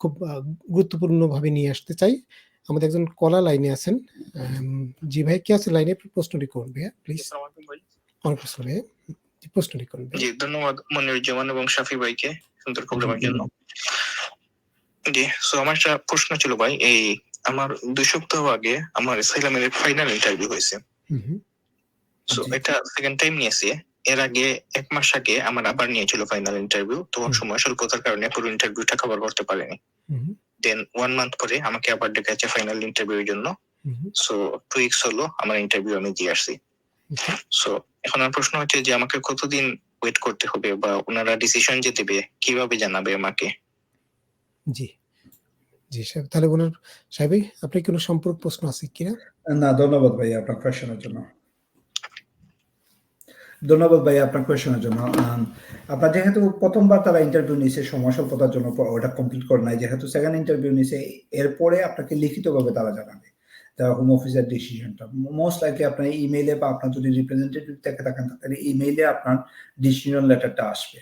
খুব গুরুত্বপূর্ণভাবে নিয়ে আসতে চাই। আমাদের একজন কলা লাইনে আছেন। জি ভাই কে আছে লাইনে? প্রশ্নটি করুন ভাইয়া প্লিজ। ওয়ালাইকুম আসসালাম ভাইয়া। জি প্রশ্নটি করুন জি, ধন্যবাদ মনিরুজ্জামান এবং শাফি ভাইকে সুন্দর প্রোগ্রামের জন্য। জি, সো আমার একটা প্রশ্ন ছিল ভাই, এই আমার ২ সপ্তাহ আগে আমার অ্যাসাইলামের ফাইনাল ইন্টারভিউ হয়েছে। Hmm, hmm. সো এটা সেকেন্ড টাইম নিয়েছি। এর আগে এক মাস আগে আমার আবার নিয়েছিল ফাইনাল ইন্টারভিউ। তখন। সময় স্বল্পতার কারণে পুরো ইন্টারভিউটা কভার করতে পারিনি। দেন 1 মান্থ পরে আমাকে আবার ডেকেছে ফাইনাল ইন্টারভিউ এর জন্য। সো 2 উইকস হলো আমার ইন্টারভিউ আমি দিয়ে আসছি। আচ্ছা। সো এখন আমার প্রশ্ন হচ্ছে যে আমাকে কতদিন ওয়েট করতে হবে বা ওনারা ডিসিশন যে দেবে কীভাবে জানাবে আমাকে? জি। জি সাহেব তাহলে উনার সাহেব ভাই আপনার কোনো সম্পর্ক প্রশ্ন আছে কিনা? না ধন্যবাদ ভাইয়া আপনার কোয়েশ্চেনের জন্য। ধন্যবাদ ভাইয়া আপনার কোয়েশ্চেনের জন্য। আপনার যেহেতু প্রথমবার তারা ইন্টারভিউ নিছে সময় স্বল্পতার জন্য ওটা কমপ্লিট করে নাই। যেহেতু সেকেন্ড ইন্টারভিউ নিছে এরপরে আপনাকে লিখিতভাবে তারা জানাবে। তারা হোম অফিসের ডিসিশনটা। মোস্ট লাইকলি আপনার ইমেইলে বা আপনার যদি রিপ্রেজেন্টেটিভ থেকে থাকেন, তাহলে ইমেইলে আপনার ডিসিশন লেটারটা আসবে।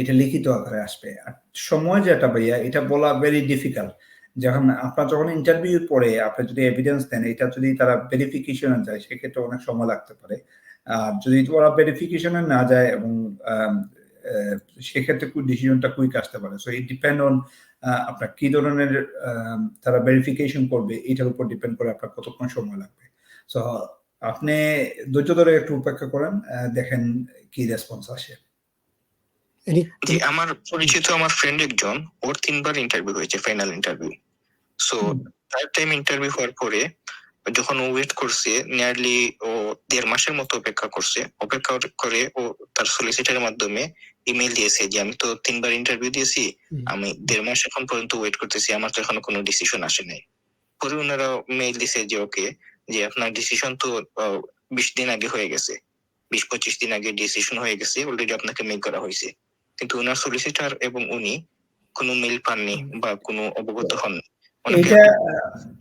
এটা লিখিত আকারে আসবে। আর সময় যেটা ভাইয়া, এটা বলা ভেরি ডিফিকাল্ট। যখন আপনার যখন ইন্টারভিউ পরে আপনি যদি এভিডেন্স দেন, এটা যদি তারা ভেরিফিকেশন যায়, সেক্ষেত্রে অনেক সময় লাগতে পারে। আর যদি ওরা ভেরিফিকেশন এ না যায় এবং সেক্ষেত্রে ডিসিশনটা কুইক আসতে পারে। সো ইট ডিপেন্ড অন আপনার কি ধরনের তারা ভেরিফিকেশন করবে এটার উপর ডিপেন্ড করে আপনার কতক্ষণ সময় লাগবে। সো আপনি ধৈর্য ধরে একটু উপেক্ষা করেন। দেখেন কি রেসপন্স আসে। জি, আমার পরিচিত আমার ফ্রেন্ড একজন ওর ৩ বার ইন্টারভিউ হয়েছে final interview. So hmm. 3rd time interview হওয়ার পরে যখন ও ওয়েট করছে নিয়ারলি ও দেড় মাসের মতো অপেক্ষা করছে। অপেক্ষা করে ও তার সলিসিটরের মাধ্যমে ইমেল দিয়েছে যে আমি তো তিনবার ইন্টারভিউ দিয়েছি। আমি দেড় মাস এখন পর্যন্ত ওয়েট করতেছি। আমার তো এখনও কোনো ডিসিশন আসে নাই। পরে ওনারা মেইল দিছে যে ওকে যে আপনার ডিসিশন তো ২০ দিন আগে হয়ে গেছে। ২০-২৫ দিন আগে ডিসিশন হয়ে গেছে। অলরেডি আপনাকে মেইল করা হয়েছে কিন্তু উনার সলিসিটার এবং উনি কোনো মেইল পাননি বা কোনো অবগত হন অনেকে এটা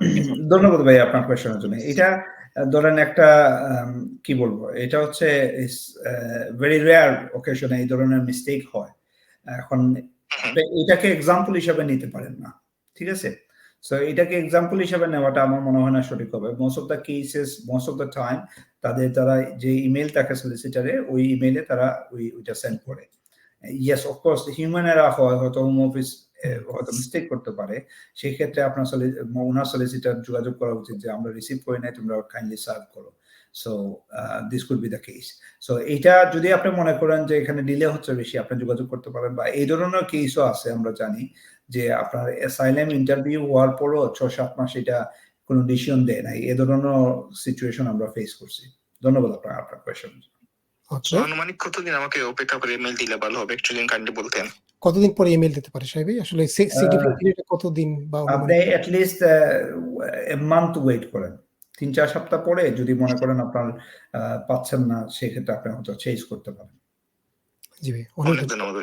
ধন্যবাদ ভাই আপনার জন্য। এটা ধরেন একটা কি বলব? এটা হচ্ছে ভেরি রেয়ার অকেশন এ এই ধরনের মিস্টেক হয়। এখন এটাকে এক্সাম্পল হিসেবে নিতে পারেন না। ঠিক আছে? সো এটাকে এক্সাম্পল হিসাবে নেওয়াটা আমার মনে হয় না সঠিক হবে। Most of the cases most of the time তাদের তারা যে ইমেইল থাকে সলিসিটরে ওই ইমেইলে তারা ওই ওইটা সেন্ড করে। Yes of course human error হয় হয়তো হোম অফিস হয়তো মিস্টেক করতে পারে। সেক্ষেত্রে আপনার সলি উনার সলিসিটর যোগাযোগ করা উচিত যে আমরা রিসিভ করি নাই তোমরা কাইন্ডলি সার্ভ করো। So this could be the case. So এইটা যদি আপনি মনে করেন যে এখানে ডিলে হচ্ছে বেশি আপনি যোগাযোগ করতে পারেন বা এই ধরনের কেসও আছে আমরা জানি যে আপনার অ্যাসাইলাম ইন্টারভিউ হওয়ার পরও ৬-৭ মাস এটা কোন ডিসিশন দেয় নাই। এ ধরনের সিচুয়েশন আমরা ফেস করছি। ধন্যবাদ আপনার আপনার কোয়েশ্চেন সো আচ্ছা। আনুমানিক কতদিন আমাকে অপেক্ষা করে ইমেইল দিলে ভালো হবে? একটু যদি কাইন্ডলি বলতেন। কতদিন পরে ইমেল দিতে পারে সাহেব আসলে কতদিন বা আপনি at at least month wait করেন। ৩-৪ সপ্তাহ পরে যদি মনে করেন আপনার পাচ্ছেন না সেক্ষেত্রে আপনি হয়তো চেঞ্জ করতে পারেন। জি ভাই অনেক অনেক ধন্যবাদ। ধন্যবাদ ভাই।